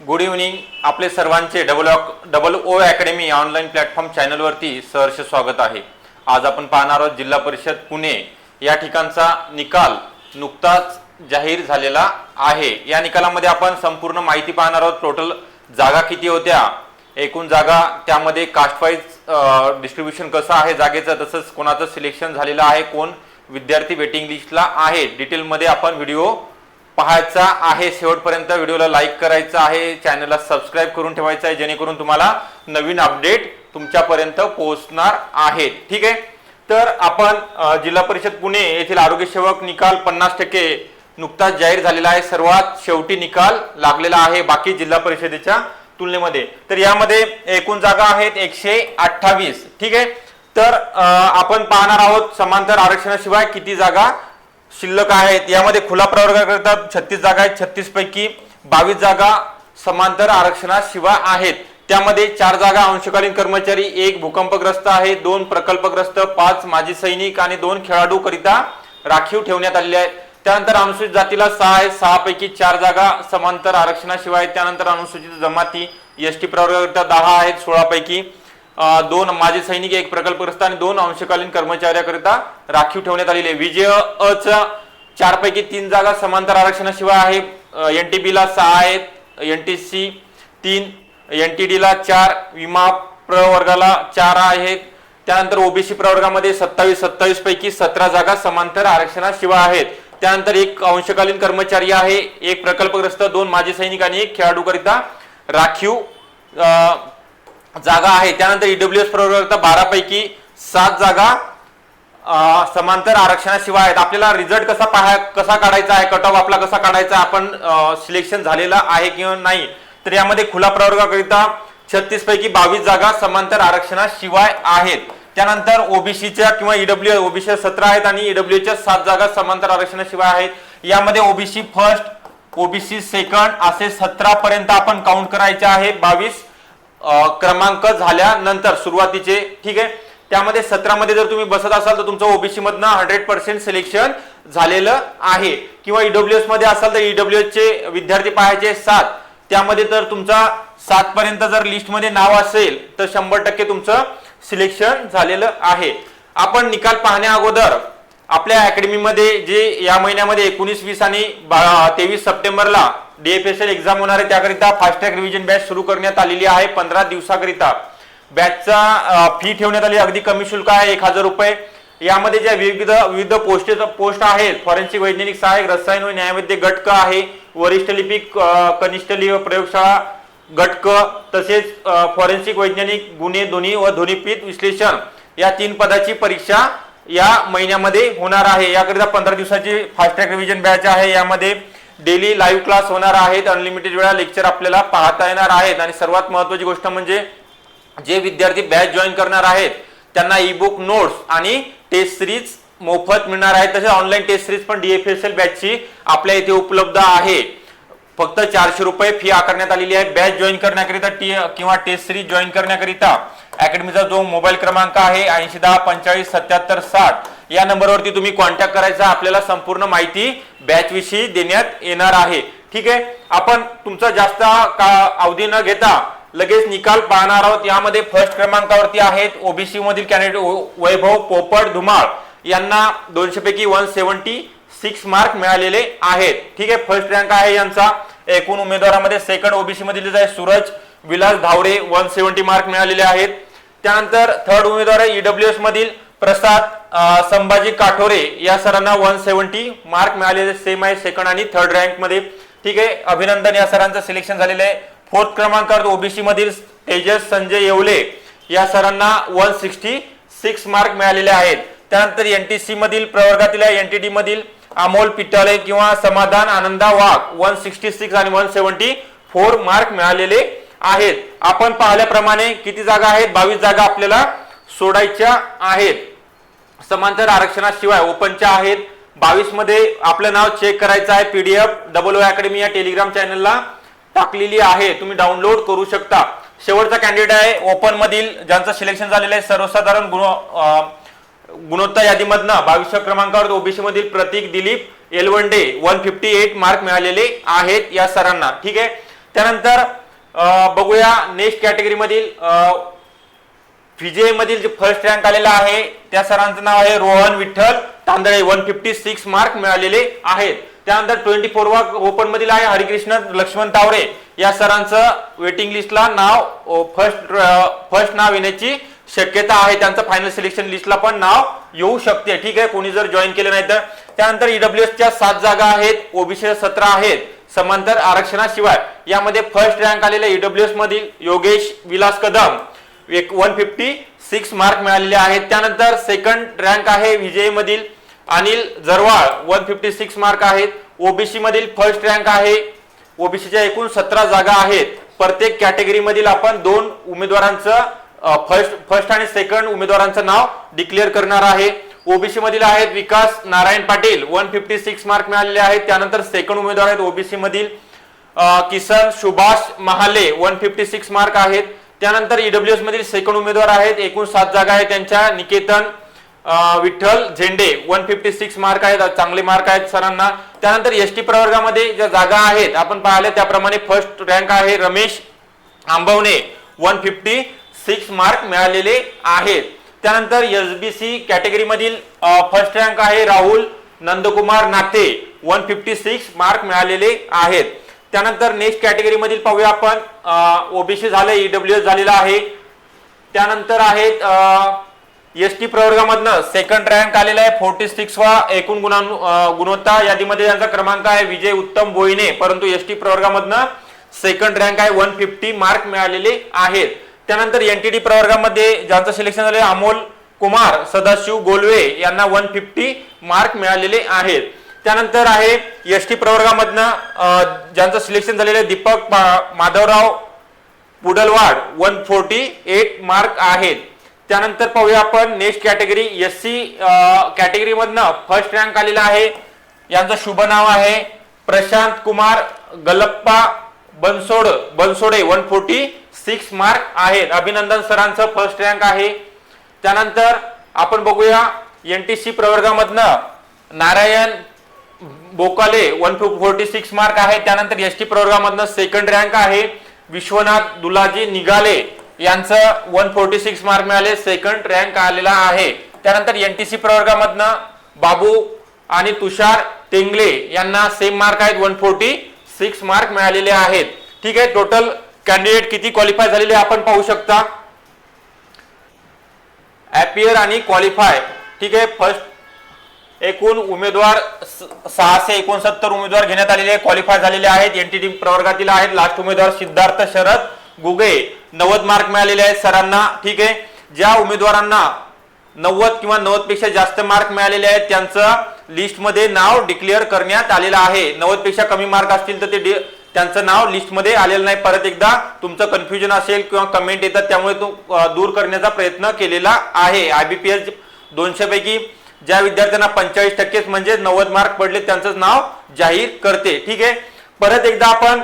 Good evening आपले सर्वांचे double double O academy online platform चॅनलवरती सहर्ष स्वागत आहे. आज आपण पाहणार आहोत जिल्हा परिषद पुणे या ठिकाणचा निकाल नुकताच जाहीर झालेला आहे. या निकालामध्ये आपण संपूर्ण माहिती पाहणार आहोत. टोटल जागा किती होत्या? एकूण जागा त्यामध्ये कास्टवाईज डिस्ट्रीब्युशन कसं आहे? जागेचं तसंच कोणाचं सिलेक्शन झालेलं आहे? कोण विद्यार्थी वेटिंग लिस्टला आहे? डिटेलमध्ये आपण व्हिडिओ पाहायचा आहे शेवटपर्यंत. व्हिडिओला लाईक करायचा आहे. चॅनलला सबस्क्राईब करून ठेवायचं आहे जेणेकरून तुम्हाला नवीन अपडेट तुमच्यापर्यंत पोहोचणार आहे. ठीक आहे? तर आपण जिल्हा परिषद पुणे येथील आरोग्य सेवक निकाल पन्नास टक्के नुकताच जाहीर झालेला आहे. सर्वात शेवटी निकाल लागलेला आहे बाकी जिल्हा परिषदेच्या तुलनेमध्ये. तर यामध्ये एकूण जागा आहेत एकशे अठ्ठावीस. ठीक आहे? तर आपण पाहणार आहोत समांतर आरक्षणाशिवाय किती जागा शिल्लक आहेत. यामध्ये खुला प्रवर्गाकरिता छत्तीस जागा आहेत. छत्तीस पैकी बावीस जागा समांतर आरक्षणाशिवाय आहेत. त्यामध्ये चार जागा अंशकालीन कर्मचारी एक भूकंपग्रस्त आहे दोन प्रकल्पग्रस्त पाच माजी सैनिक आणि दोन खेळाडू करिता राखीव ठेवण्यात आलेले आहेत त्यानंतर अनुसूचित जातीला सहा आहेत. सहा पैकी चार जागा समांतर आरक्षणाशिवाय त्यानंतर अनुसूचित जमाती एस टी प्रवर्गाकरिता दहा आहेत. सोळा पैकी दोन माजी सैनिक एक प्रकल्पग्रस्त आणि दोन अंशकालीन कर्मचाऱ्याकरिता राखीव ठेवण्यात आलेले आहे. विजय अ चार पैकी तीन जागा समांतर आरक्षणाशिवाय आहे. एन टी ला सहा आहेत. एन टी सी तीन एन टी डी ला चार विमा प्रवर्गाला चार आहेत. त्यानंतर ओबीसी प्रवर्गामध्ये सत्तावीस सत्तावीस पैकी सतरा जागा समांतर आरक्षणाशिवाय आहेत. त्यानंतर एक अंशकालीन कर्मचारी आहे. एक प्रकल्पग्रस्त दोन माजी सैनिक आणि एक खेळाडूकरिता राखीव जागा आहे. त्यानंतर ईडब्ल्यू एस प्रवर्गाकरिता बारा पैकी सात जागा समांतर आरक्षणाशिवाय आहेत. आपल्याला रिझल्ट कसा पाहा कसा काढायचा आहे कट ऑफ आपला कसा काढायचा आहे, आपण सिलेक्शन झालेला आहे किंवा नाही तर यामध्ये खुला प्रवर्गाकरिता छत्तीस पैकी बावीस जागा समांतर आरक्षणाशिवाय आहेत. त्यानंतर ओबीसीच्या किंवा ईडब्ल्यू ओबीसी सतरा आहेत आणि ईडब्ल्यूच्या सात जागा समांतर आरक्षणाशिवाय आहेत. यामध्ये ओबीसी फर्स्ट ओबीसी सेकंड असे सतरा पर्यंत आपण काउंट करायचे आहे. बावीस क्रमांक झाल्यानंतर सुरुवातीचे ठीक आहे? त्यामध्ये सतरामध्ये जर तुम्ही बसत असाल तर तुमचं ओबीसी मधनं हंड्रेड पर्सेंट सिलेक्शन झालेलं आहे. किंवा ईडब्ल्यू मध्ये असाल तर ईडब्ल्यू चे विद्यार्थी पाहायचे सात. त्यामध्ये तर तुमचा सात पर्यंत जर लिस्टमध्ये नाव असेल तर शंभर टक्के तुमचं सिलेक्शन झालेलं आहे. आपण निकाल पाहण्या अगोदर आपल्या अकॅडमीमध्ये जे या महिन्यामध्ये एकोणीस वीस आणि तेवीस सप्टेंबरला डीएफएसएल एक्झाम होणार आहे. त्याकरिता फास्ट रिव्हिजन बॅच सुरू करण्यात आलेली आहे पंधरा दिवसाकरिता. बॅचचा फी ठेवण्यात आली. अगदी कमी शुल्क आहे. एक हजार रुपये. यामध्ये ज्या विविध विविध पोस्ट पोस्ट आहेत. फॉरेन्सिक वैज्ञानिक सहाय्यक रसायन व न्यायवैद्य गटक आहे. वरिष्ठ लिपिक कनिष्ठ लिप प्रयोगशाळा गटक. तसेच फॉरेन्सिक वैज्ञानिक गुन्हे ध्वनी व ध्वनिपीठ विश्लेषण या तीन पदाची परीक्षा या महिन्यामध्ये होणार आहे. याकरिता पंधरा दिवसाची फास्ट ट्रॅक रिव्हिजन बॅच आहे. यामध्ये डेली लाईव्ह क्लास होणार आहेत. अनलिमिटेड वेळा लेक्चर आपल्याला पाहता येणार आहेत. आणि सर्वात महत्वाची गोष्ट म्हणजे जे विद्यार्थी बॅच जॉईन करणार आहेत त्यांना ई बुक नोट्स आणि टेस्ट सिरीज मोफत मिळणार आहे तसेच ऑनलाईन टेस्ट सिरीज पण डीएफएसएल बॅचची आपल्या इथे उपलब्ध आहे. फक्त चारशे रुपये फी आकारण्यात आलेली आहे. बॅच जॉईन करण्याकरिता टी किंवा टेस्ट सिरीज जॉईन करण्याकरिता अकॅडमीचा जो मोबाईल क्रमांक आहे ऐंशी दहा पंचेचाळीस सत्याहत्तर साठ या नंबरवरती तुम्ही कॉन्टॅक्ट करायचा. आपल्याला संपूर्ण माहिती बॅच विषयी देण्यात येणार आहे. ठीक आहे? आपण तुमचा जास्त का अवधी न घेता लगेच निकाल पाहणार आहोत. यामध्ये फर्स्ट क्रमांकावरती आहेत ओबीसी मधील कॅन्डिडेट वैभव पोपट धुमाळ. यांना दोनशे पैकी वन सेव्हन्टी सिक्स मार्क मिळालेले आहेत. ठीक आहे? फर्स्ट रँक आहे यांचा. एकूण उमेदवारामध्ये सेकंड ओबीसी मधील जे Suraj Vilas Dhawade one seventy mark मिळालेले आहेत. त्यानंतर थर्ड उमेदवार आहे ईडब्ल्यू एस मधील प्रसाद संभाजी काठोरे. या सरांना वन सेव्हन्टी मार्क मिळालेले सेम आहे सेकंड आणि थर्ड रँकमध्ये. ठीक आहे अभिनंदन या सरांचं सिलेक्शन झालेलं आहे. फोर्थ क्रमांकावर ओबीसी मधील तेजस संजय येवले. या सरांना वन सिक्स्टी सिक्स मार्क मिळालेले आहेत. त्यानंतर एनटीसी मधील प्रवर्गातील एनटीडी मधील अमोल पिटाळे किंवा Samadhan Ananda Wagh. One sixty six आणि वन सेव्हन्टी फोर मार्क मिळालेले. आहेत. आपण पाहिल्याप्रमाणे किती जागा आहेत? बावीस जागा आपल्याला सोडायच्या आहेत. समांतर आरक्षणाशिवाय ओपनच्या आहेत. बावीसमध्ये आपलं नाव चेक करायचं आहे. पीडीएफ डबल ओ अकॅडमी या टेलिग्राम चॅनलला टाकलेली आहे. तुम्ही डाउनलोड करू शकता. शेवटचा कॅन्डिडेट आहे ओपन मधील ज्यांचं सिलेक्शन झालेलं आहे. सर्वसाधारण गुण गुणवत्ता गुणोत्तर यादीमधनं बावीसच्या क्रमांकावर ओबीसी मधील Pratik Dilip Elwande one fifty eight mark मिळालेले आहेत या सरांना. ठीक आहे? त्यानंतर बघूया नेक्स्ट कॅटेगरी मधील व्हीजे मधील जे फर्स्ट रँक आलेला आहे त्या सरांचं नाव आहे Rohan Vitthal. Tandale one fifty six mark मिळालेले आहेत. त्यानंतर ट्वेंटी फोर वा ओपन मधील आहे हरिकृष्ण लक्ष्मण तावरे या सरांचं वेटिंग लिस्टला नाव फर्स्ट फर्स्ट नाव येण्याची शक्यता आहे. त्यांचं फायनल सिलेक्शन लिस्टला पण नाव येऊ शकते. ठीक आहे कोणी जर जॉईन केलं नाही तर. त्यानंतर ईडब्ल्यू एसच्या सात जागा आहेत. ओबीसी सतरा आहेत. समांतर आरक्षणाशिवाय. यामध्ये फर्स्ट रँक आलेल्या ईडब्ल्यू एस मधील योगेश विलास कदम एक वन फिफ्टी सिक्स मार्क मिळालेले आहेत. त्यानंतर सेकंड रँक आहे विजय मधील Anil Jarwal. One fifty six mark आहेत. ओबीसी मधील फर्स्ट रँक आहे. ओबीसीच्या एकूण सतरा जागा आहेत. प्रत्येक कॅटेगरीमधील आपण दोन उमेदवारांचं फर्स्ट फर्स्ट आणि सेकंड उमेदवारांचं नाव डिक्लेअर करणार आहे. ओबीसी मधील आहेत Vikas Narayan Patil. One fifty six mark मिळालेले आहेत. त्यानंतर सेकंड उमेदवार आहेत ओबीसी मधील Kisan Subhash Mahale one fifty six mark आहेत. त्यानंतर ईडब्ल्यू एस मधील सेकंड उमेदवार आहेत. एकूण सात जागा आहेत त्यांच्या. निकेतन विठ्ठल झेंडे वन फिफ्टी सिक्स मार्क आहेत चांगले मार्क आहेत सरांना. त्यानंतर एस टी प्रवर्गामध्ये ज्या जागा आहेत आपण पाहिले त्याप्रमाणे फर्स्ट रँक आहे Ramesh Ambavane. One fifty six mark मिळालेले आहेत. त्यानंतर एस बी सी कॅटेगरीमधील फर्स्ट रँक आहे राहुल नंदकुमार नाते वन फिफ्टी सिक्स मार्क मिळालेले आहेत. त्यानंतर नेक्स्ट कॅटेगरी मधील पाहूया आपण. ओबीसी झालं ईडब्ल्यू एस झालेला आहे. त्यानंतर आहेत एस टी प्रवर्गामधनं सेकंड रँक आलेला आहे फोर्टी सिक्स वा एकूण गुणां गुणवत्ता. यादीमध्ये त्यांचा क्रमांक आहे विजय उत्तम बोईने परंतु एस टी प्रवर्गामधनं सेकंड रँक आहे वन फिफ्टी मार्क मिळालेले आहेत. त्यानंतर एनटीडी प्रवर्गामध्ये ज्यांचं सिलेक्शन झाले अमोल कुमार सदाशिव गोलवे यांना वन फिफ्टी मार्क मिळालेले आहेत. त्यानंतर आहे एस टी प्रवर्गामधनं ज्यांचं सिलेक्शन झालेलं आहे Deepak Madhavrao Pudalwad one forty eight mark आहेत. त्यानंतर पाहूया आपण नेक्स्ट कॅटेगरी एस सी कॅटेगरीमधनं फर्स्ट रँक आलेला आहे. यांचं शुभ नाव आहे Prashant Kumar Galappa Bansod Bansode one forty six mark आहेत. अभिनंदन सरांचं फर्स्ट रँक आहे. त्यानंतर आपण बघूया N T C प्रवर्गामधनं Narayan Bokale one forty six mark आहे. त्यानंतर एस टी प्रवर्गामधनं सेकंड रँक आहे. विश्वनाथ दुलाजी निघाले यांचं वन फोर्टी सिक्स मार्क मिळाले. सेकंड रँक आलेला आहे. त्यानंतर एनटीसी प्रवर्गामधनं बाबू आणि तुषार टेंगले यांना सेम मार्क आहेत. वन फोर्टी सिक्स मार्क मिळालेले आहेत. ठीक आहे टोटल कॅन्डिडेट किती क्वालिफाय झालेले आपण पाहू शकता. ॲपियर आणि क्वालिफाय ठीक आहे फर्स्ट एकूण उमेदवार स- सहाशे एकोणसत्तर उमेदवार घेण्यात आलेले क्वालिफाय झालेले आहेत एनटीटी प्रवर्गातील आहेत. लास्ट उमेदवार सिद्धार्थ शरद गुगे नव्वद मार्क मिळालेले आहेत सरांना. ठीक आहे? ज्या उमेदवारांना नव्वद किंवा नव्वदपेक्षा जास्त मार्क मिळालेले आहेत त्यांचं लिस्टमध्ये नाव डिक्लेअर करण्यात आलेलं आहे. नव्वदपेक्षा कमी मार्क असतील तर ते डि- त्यांचं नाव लिस्टमध्ये आलेलं नाही. परत एकदा तुमचं कन्फ्युजन असेल किंवा कमेंट येतात त्यामुळे तो दूर करण्याचा प्रयत्न केलेला आहे. आयबीपीएस दोनशे पैकी ज्या विद्यार्थ्यांना पंचेचाळीस टक्केच म्हणजे नव्वद मार्क पडले त्यांचं नाव जाहीर करते. ठीक आहे? परत एकदा आपण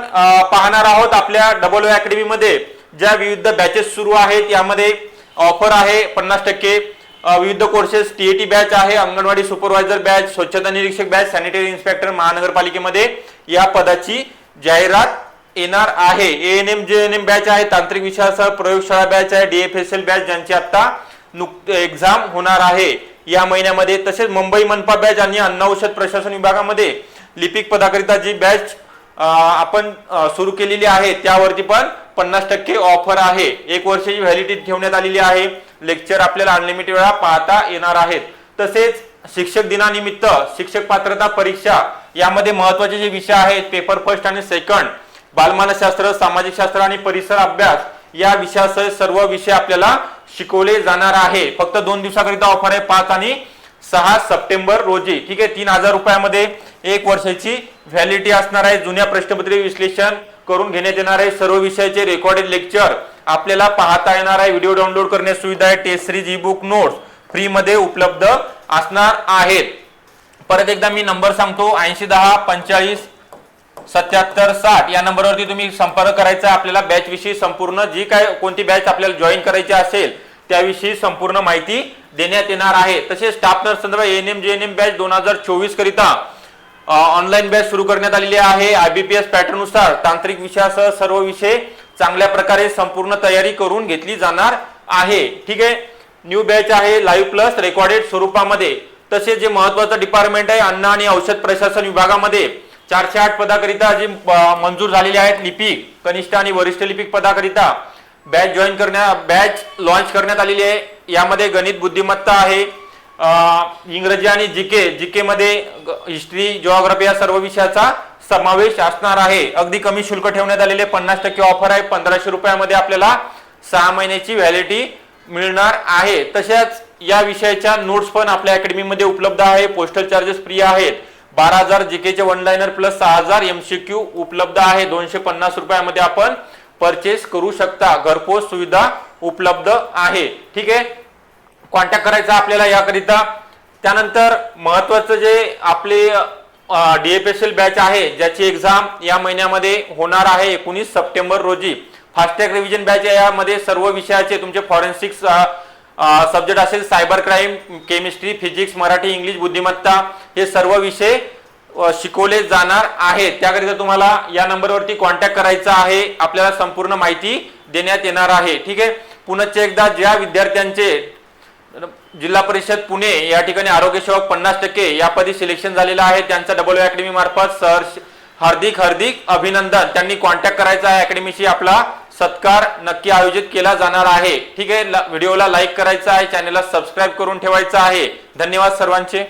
पाहणार आहोत आपल्या डबल ओ अकॅडमीमध्ये ज्या विविध बॅचेस सुरू आहेत यामध्ये ऑफर आहे पन्नास टक्के. विविध कोर्सेस टीएटी बॅच आहे अंगणवाडी सुपरवायझर बॅच स्वच्छता निरीक्षक बॅच सॅनिटरी इन्स्पेक्टर महानगरपालिकेमध्ये या पदाची जाहिरात येणार आहे. N M G N M batch आहे तांत्रिक विषयासह प्रयोगशाळा बॅच आहे डीएफएसएल बॅच ज्यांची आता नुक एक्झाम होणार आहे. या महिन्यामध्ये तसेच मुंबई मनपा बॅच आणि अन्न औषध प्रशासन विभागामध्ये लिपिक पदाकरिता जी बॅच आपण सुरू केलेली आहे त्यावरती पण पन्नास टक्के ऑफर आहे. एक वर्षाची व्हॅलिडिटी ठेवण्यात आलेली आहे. लेक्चर आपल्याला अनलिमिटेड वेळा पाहता येणार आहेत. तसेच शिक्षक दिनानिमित्त शिक्षक पात्रता परीक्षा यामध्ये महत्त्वाचे जे विषय आहेत पेपर फर्स्ट आणि सेकंड बालमानसशास्त्र सामाजिक शास्त्र आणि परिसर अभ्यास या विषयासह सर्व विषय आपल्याला शिकवले जाणार आहे. फक्त दोन दिवसाकरिता ऑफर आहे पाच आणि सहा सप्टेंबर रोजी. ठीक आहे तीन हजार रुपयामध्ये एक वर्षाची व्हॅलिडिटी असणार आहे. जुन्या प्रश्नपत्रे विश्लेषण करून घेण्यात येणार आहे. सर्व विषयाचे रेकॉर्डेड लेक्चर आपल्याला पाहता येणार आहे. व्हिडिओ डाउनलोड करण्याची सुविधा आहे. Test series E book notes फ्रीमध्ये उपलब्ध असणार आहेत. परत एकदा मी नंबर सांगतो. ऐंशी दहा पंचेचाळीस सत्याहत्तर साठ या नंबरवरती तुम्ही संपर्क करायचा आहे. आपल्याला बॅच विषयी संपूर्ण जी काय कोणती बॅच आपल्याला जॉईन करायची असेल त्याविषयी संपूर्ण माहिती देण्यात येणार आहे. तसेच स्टाफ नर्स संदर्भात N M G N M batch दोन हजार चोवीस करिता ऑनलाईन बॅच सुरू करण्यात आलेली आहे. आयबीपीएस पॅटर्ननुसार तांत्रिक विषयासह सर्व विषय चांगल्या प्रकारे संपूर्ण तयारी करून घेतली जाणार आहे. ठीक आहे? न्यू बॅच आहे लाईव्ह प्लस रेकॉर्डेड स्वरूपामध्ये. तसेच जे महत्वाचं डिपार्टमेंट आहे अन्न आणि औषध प्रशासन विभागामध्ये. चारशे आठ पदाकरिता जी मंजूर झालेली आहेत लिपिक कनिष्ठ आणि वरिष्ठ लिपिक पदाकरिता बॅच जॉईन करण्या बॅच लॉन्च करण्यात आलेली आहे. यामध्ये गणित बुद्धिमत्ता आहे इंग्रजी आणि जीके जीके मध्ये हिस्ट्री जिओग्राफी या सर्व विषयाचा समावेश असणार आहे. अगदी कमी शुल्क ठेवण्यात आलेले पन्नास टक्के ऑफर आहे. पंधराशे रुपयामध्ये आपल्याला सहा महिन्याची व्हॅलिडिटी मिळणार आहे. तसेच या विषयाच्या नोट्स पण आपल्या अकॅडमीमध्ये उपलब्ध आहे. पोस्टल चार्जेस फ्री आहेत. बारा हजार जीकेचे वन लाईनर प्लस सहा हजार एमसीक्यू उपलब्ध आहे. दोनशे पन्नास रुपयामध्ये आपण परचेस करू शकता. घरपोच सुविधा उपलब्ध आहे. ठीक आहे? कॉन्टॅक्ट करायचा आपल्याला याकरिता. त्यानंतर महत्वाचं जे आपले डीएपीएसएल बॅच आहे ज्याची एक्झाम या महिन्यामध्ये होणार आहे एकोणीस सप्टेंबर रोजी. फास्टॅग रिव्हिजन बॅच आहे यामध्ये सर्व विषयाचे तुमचे फॉरेन्सिक्स सब्जेक्ट असेल cyber crime chemistry physics Marathi English बुद्धिमत्ता हे सर्व विषय शिकवले जाणार आहेत. त्याकरिता तुम्हाला या नंबरवरती कॉन्टॅक्ट करायचा आहे. आपल्याला संपूर्ण माहिती देण्यात येणार आहे. ठीक आहे? पुनश्च एकदा ज्या विद्यार्थ्यांचे जिल्हा परिषद पुणे या ठिकाणी आरोग्य सेवक पन्नास टक्के यापदी सिलेक्शन झालेलं आहे. त्यांचा डबल अकॅडमी मार्फत सर हार्दिक हार्दिक अभिनंदन. त्यांनी कॉन्टॅक्ट करायचा आहे अकॅडमीशी आपला सत्कार नक्की आयोजित केला जाणार आहे. ठीक आहे व्हिडिओला लाईक करायचा आहे चॅनलला सबस्क्राईब करून ठेवायचा आहे. धन्यवाद सर्वांचे.